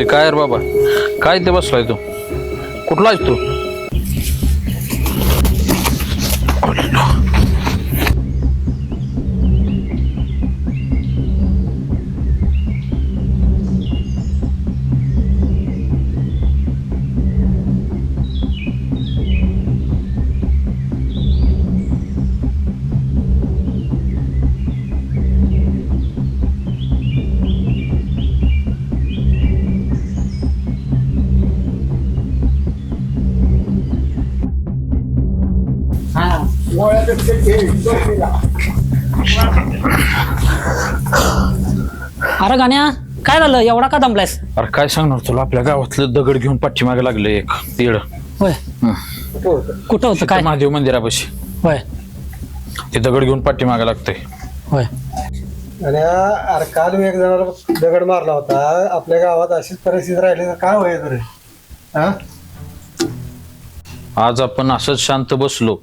म्हणजे काय रे बाबा? काय ते बसलाय तू? कुठला आहेस तू? अरे गाण्या काय झालं? एवढा का दमलायस? अरे काय सांगणार तुला? आपल्या गावातलं दगड घेऊन पाठीमागे लागले एक. तीड. होय. कुठं होतं? काय? महादेव मंदिरापाशी. होय. ते दगड घेऊन पाठीमागे लागतंय. होय. आणि अरे काल मी एक जणाला दगड मारला होता. आपल्या गावात अशीच परिस्थिती राहिली तर काय होईल रे हा? आज आपण असंच शांत बसलो.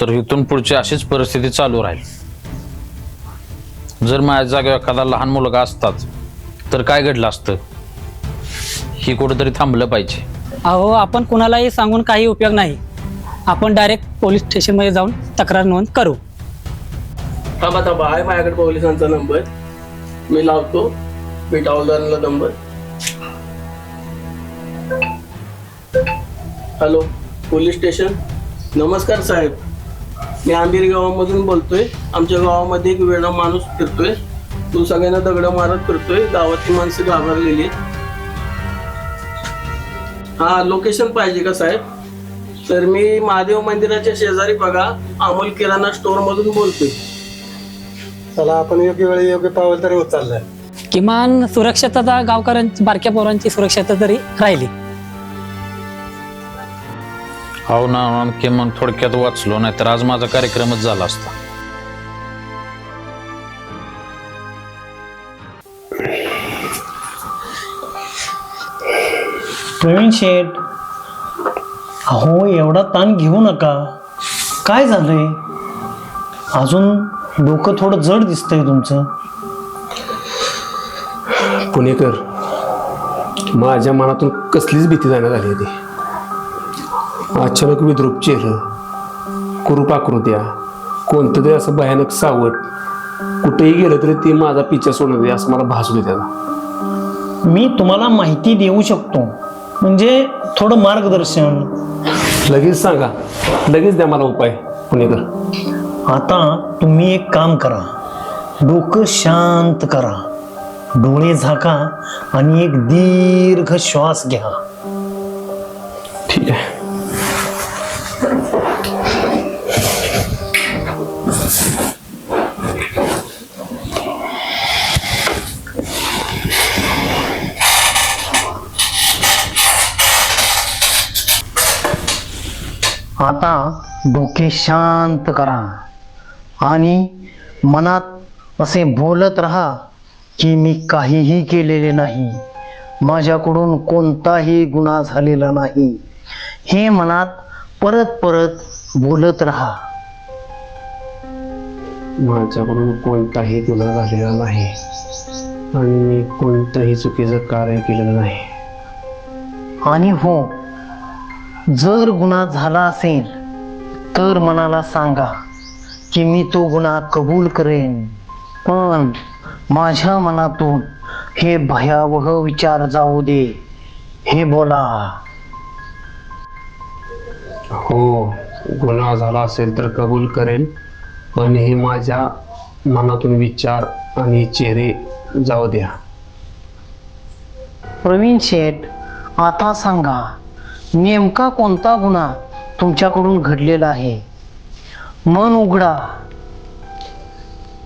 तर इथून पुढची अशीच परिस्थिती चालू राहील. जर माझ्या जागेवर एखादा लहान मुलगा असतात तर काय घडलं असतं? ही कुठंतरी थांबलं पाहिजे. अहो आपण कुणालाही सांगून काही उपयोग नाही. आपण डायरेक्ट पोलीस स्टेशनमध्ये जाऊन तक्रार नोंद करू. थांबा थांबा. आहे माझ्याकडे पोलिसांचा नंबर. मी लावतो. मी टावलदारांना नंबर. Hello police station. नमस्कार साहेब. मी आंबीर गावामधून बोलतोय. आमच्या गावामध्ये एक वेळा माणूस फिरतोय. तो सगळ्यांना दगड मारत फिरतोय. गावातली माणसं घाबरलेली हा लोकेशन पाहिजे का साहेब? तर मी महादेव मंदिराच्या शेजारी बघा अमोल किराणा स्टोअर मधून बोलतोय. चला आपण योग्य वेळी योग्य पावलं तरी होत चाललंय किमान सुरक्षितता गावकऱ्यांची बारक्या पोरांची सुरक्षितता तरी राहिली. हो ना आणखी मग थोडक्यात वाचलो नाही तर आज माझा कार्यक्रमच झाला असता. प्रवीण शेठ अहो एवढा ताण घेऊ नका. काय झालंय? अजून डोकं थोडं जड दिसतंय तुमचं. पुणेकर माझ्या मनातून कसलीच भीती जाण्यात आली होती अचानक विद्रूप चेहरं. कुरूप आकृत्या कोणतं तरी असं भयानक सावट. कुठेही गेलं तरी ते माझा पिच्छा सोडणार नाही असं मला भासू दे त्याला. मी तुम्हाला माहिती देऊ शकतो. म्हणजे थोडं मार्गदर्शन. लगेच सांगा. लगेच द्या मला उपाय. पुणेकर. आता तुम्ही एक काम करा. डोकं शांत करा. डोळे झाका आणि एक दीर्घ श्वास घ्या. डोके शांत करा. आणि मनात असे बोलत राहा की मी काहीही केलेले नाही. माझ्याकडून कोणताही गुन्हा झालेला नाही. हे मनात परत परत बोलत राहा. माझ्याकडून कोणताही गुन्हा झालेला नाही. आणि मी कोणतंही चुकीचं कार्य केलेलं नाही. आणि हो जर गुन्हा झाला असेल तर मनाला सांगा की मी तो गुन्हा कबूल करेन. पण माझ्या मनातून हे भयावह विचार जाऊ दे. हे बोला. हो गुन्हा झाला असेल तर कबूल करेन पण हे माझ्या मनातून विचार आणि चेहरे जाऊ द्या. प्रवीण शेठ आता सांगा नेमका कोणता गुन्हा तुमच्याकडून घडलेला आहे. मन उघडा.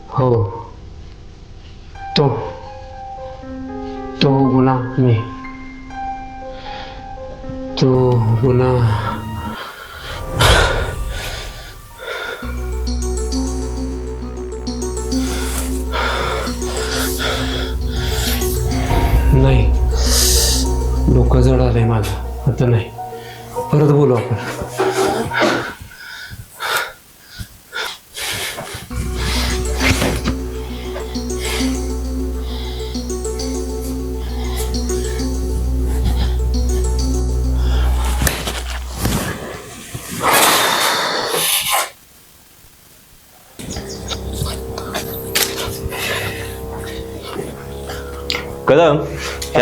हो. तो तो गुन्हा मी. तो गुन्हा नाही. डोकं जड आलंय माझं. आता नाही. परत बोलू आपण.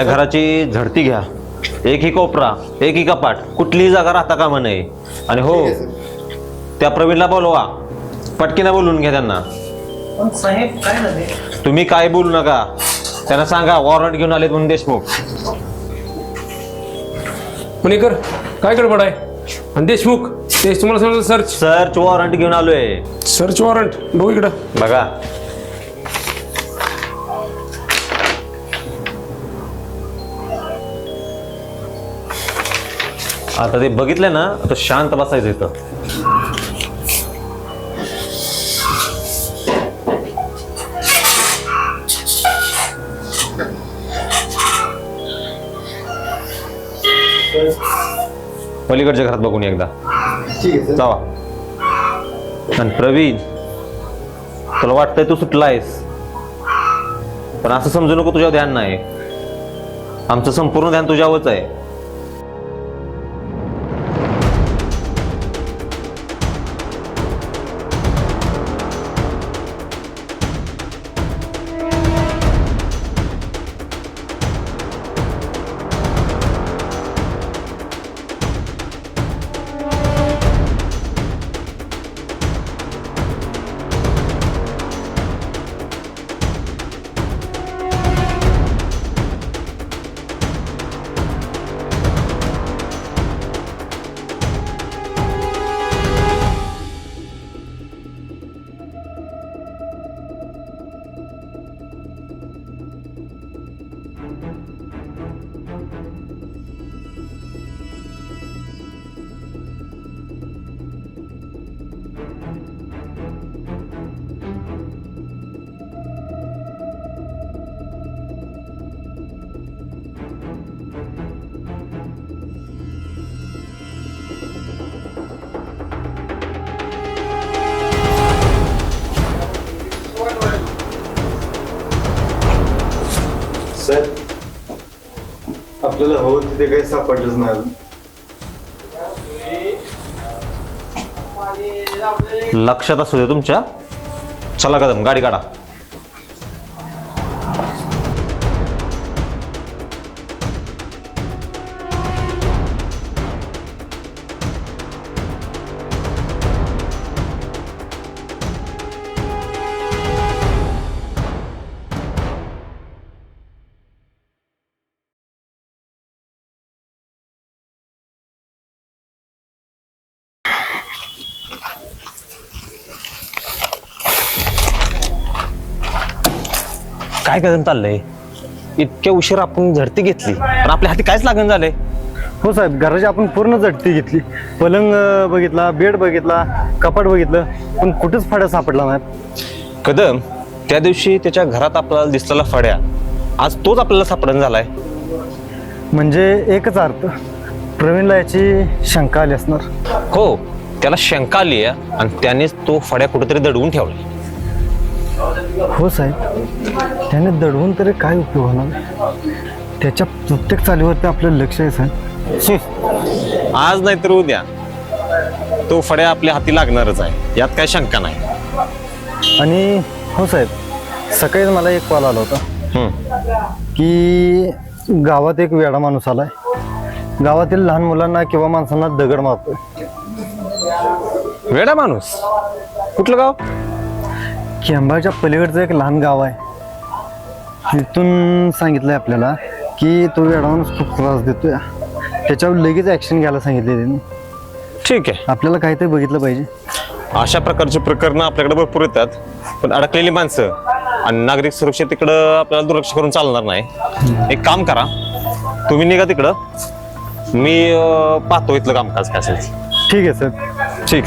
या घराची झडती घ्या. एक ही कोपरा एक ही कपाट कुठलीही जागा राहता कामा नये. आणि हो त्या प्रवीणला बोलवा. पटकीनं बोलून घ्या त्यांना. साहेब काय झाले तुम्ही काय बोलू नका. त्यांना सांगा वॉरंट घेऊन आलेत म्हणून देशमुख. पुणेकर काय गडबड आहे? आणि देशमुख तेच तुम्हाला सांगितलं सर्च सर्च वॉरंट घेऊन आलोय. सर्च वॉरंट बघू इकडं. बघा. आता ते बघितलं ना आता शांत बसायचं इथं. पलीकडच्या घरात बघून एकदा. जावा. आणि प्रवीण तुला वाटतंय तू सुटलायस. पण असं समजू नको तुझ्यावर ध्यान नाही. आमचं संपूर्ण ध्यान तुझ्यावरच आहे. सर आपल्याला हवं तिथे काही सापडलंच नाही अजून. लक्षात असू दे तुमच्या चला कदम गाडी काढा काय कदम चाललंय? इतक्या उशीर आपण झडती घेतली. पण आपल्या हाती कायच लागण झालंय. हो साहेब घराची आपण पूर्ण झटती घेतली. पलंग अं, बघितला बेड बघितला कपाट बघितलं पण कुठेच फाड्या सापडला नाहीत. कदम त्या दिवशी त्याच्या घरात आपल्याला दिसलेला फड्या आज तोच आपल्याला सापडण झालाय. म्हणजे एकच अर्थ प्रवीणला याची शंका आली असणार. हो त्याला शंका आली आहे आणि त्यानेच तो फड्या कुठेतरी दडवून ठेवलाय. हो साहेब. त्याने दडवून तरी काय उपयोग होणार? त्याच्या प्रत्येक चालीवरती आपलं लक्ष आहे साहेब. आज नाहीतर उद्या. तो फड्या आपल्या हाती लागणारच आहे. यात काय शंका नाही. आणि हो साहेब सकाळीच मला एक कॉल आला होता. की गावात एक वेडा माणूस आलाय. गावातील लहान मुलांना किंवा माणसांना दगड मारतोय. वेडा माणूस? कुठलं गाव? खेंबाच्या पलीकडचं एक लहान गाव आहे. तिथून सांगितलंय आपल्याला की तो माणूस खूप त्रास देतोय. त्याच्यावर लगेच ऍक्शन घ्यायला सांगितले त्यांनी. ठीक आहे. आपल्याला काहीतरी बघितलं पाहिजे. अशा प्रकारची प्रकरणं आपल्याकडे भरपूर येतात पण अडकलेली माणसं आणि नागरिक सुरक्षेकडं आपल्याला दुर्लक्ष करून चालणार नाही. एक काम करा तुम्ही निघा तिकडं. मी अं, पाहतो इथलं कामकाज काय असेल ते. ठीक आहे सर ठीक.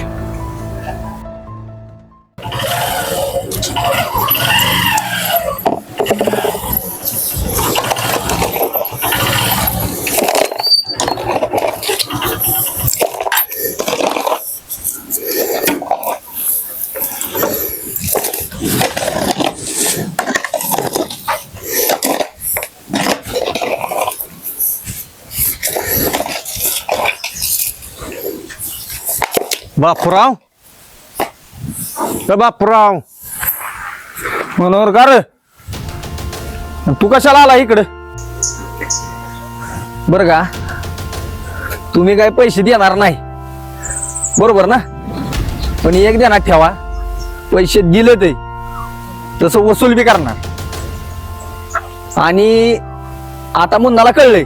बापूराव? ए बापूराव. मनोहर का रे? तू कशाला आला इकडे? बर का? तुम्ही काय पैसे देणार नाही. बरोबर ना? पण एक देणार ठेवा. पैसे दिले ते. तसं वसूल बी करणार. आणि आता मुन्नाला कळलंय.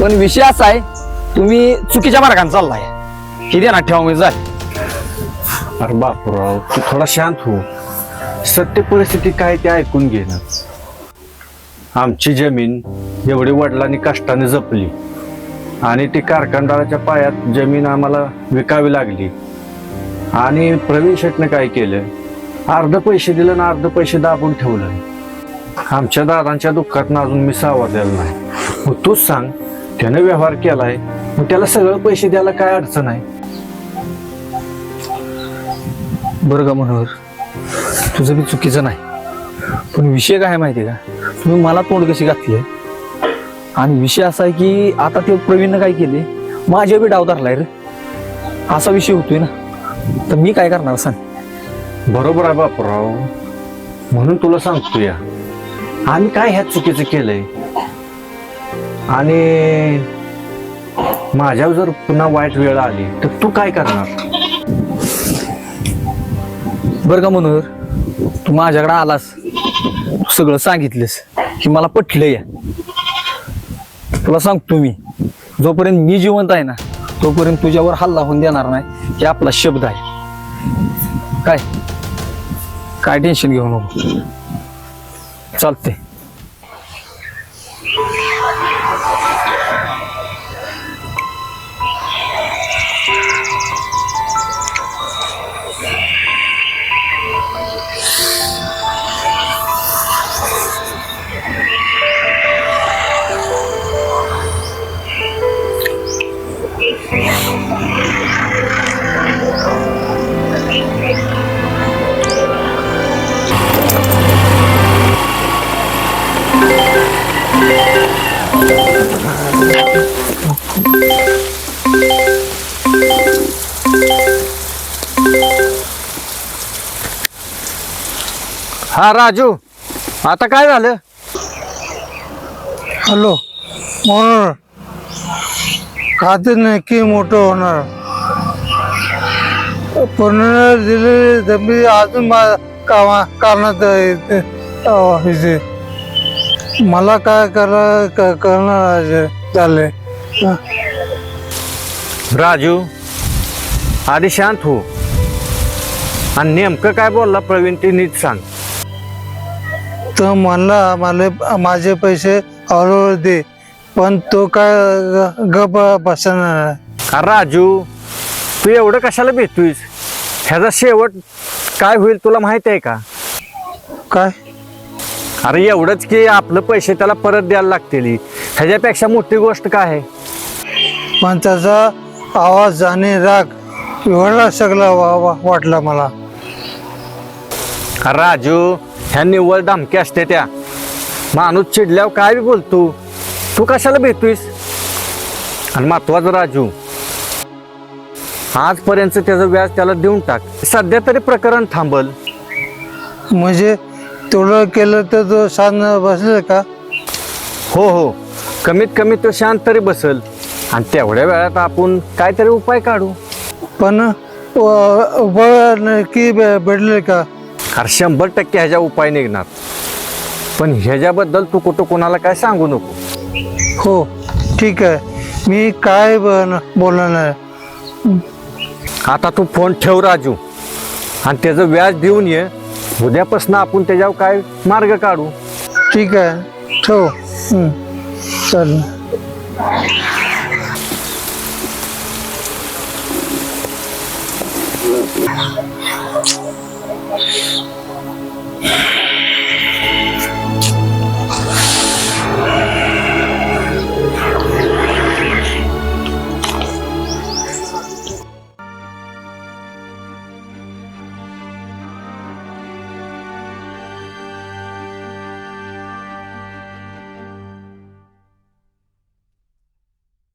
पण विषय असा आहे तुम्ही चुकीच्या मार्गाने चाललाय. हे देणार ठेवा मी जाय अरे बापराव तू थोडा शांत हो सत्य परिस्थिती काय ते ऐकून घे ना आमची जमीन एवढी वडिलांनी कष्टाने जपली आणि ती कारखानदाराच्या पायात जमीन आम्हाला विकावी लागली आणि प्रवीण शेटने काय केलं अर्ध पैसे दिलं ना अर्ध पैसे दाबून ठेवलं आमच्या दादांच्या दुःखात अजून मी सावरलेला नाही मग तूच सांग त्यानं व्यवहार केलाय मग त्याला सगळं पैसे द्यायला काय अडचण आहे? बरं का मनोहर तुझं बी चुकीचं नाही. पण विषय काय माहिती का? तुम्ही मला तोंड कशी घातली आहे आणि विषय असा आहे की आता ते प्रवीणनं काय केले? माझ्या बी डाव धरलाय रे. असा विषय होतोय ना. तर मी काय करणार सांग? बरोबर आहे बापराव. म्हणून तुला सांगतो या आम्ही काय ह्यात चुकीचं केलंय? आणि माझ्यावर जर पुन्हा वाईट वेळ आली तर तू काय करणार? बर का मनोहर तू माझ्याकडे आलास. तू सगळं सांगितलंस की मला पटलं या. तुला सांगतो मी जोपर्यंत मी जिवंत आहे ना तोपर्यंत तुझ्यावर हल्ला होऊन देणार नाही हे आपला शब्द आहे. काय? काय टेन्शन घेऊ नको. चालते हा राजू. आता काय झालं? हॅलो. म्हणून खाते नक्की मोठं होणार. पण दिलेली जमीन अजून कामा कारणात येते. मला काय करा करणार चालले राजू आधी शांत हो. आणि नेमकं काय बोलला प्रवीण ते नीट सांग. तर म्हणला मला माझे पैसे हळूहळू दे पण तो काय गप बसणार. अरे राजू तू एवढं कशाला भेटतोयस? ह्याचा शेवट काय होईल तुला माहीत आहे का? काय? अरे एवढंच की आपलं पैसे त्याला परत द्यायला लागतील. ह्याच्यापेक्षा मोठी गोष्ट काय आहे? पण त्याचा आवाज आणि राग एवढा सगळा वा- वा- वाटला मला. अरे राजू ह्या निव्वळ धमकी असते त्या. माणूस चिडल्यावर काय बोलतो? तू कशाला भेटतोयस? आणि महत्वाचं राजू आजपर्यंत त्याचं व्याज त्याला देऊन टाक. सध्या तरी प्रकरण थांबल. म्हणजे तेवढं केलं तर तो शांत बसेल का? हो हो. कमीत कमी तो शांत तरी बसल. आणि तेवढ्या वेळात आपण काहीतरी उपाय काढू. पण व- उभं नक्की भे- भेटले का? अरे शंभर टक्के ह्याच्या उपाय निघणार. पण ह्याच्याबद्दल तू कुठं कोणाला काय सांगू नको. हो ठीक आहे. मी काय बन- बोलणार? नाही आता तू फोन ठेव राजू. आणि त्याचं व्याज देऊन ये. उद्यापासून आपण त्याच्यावर काय मार्ग काढू? ठीक आहे. ठेव. हं. चालेल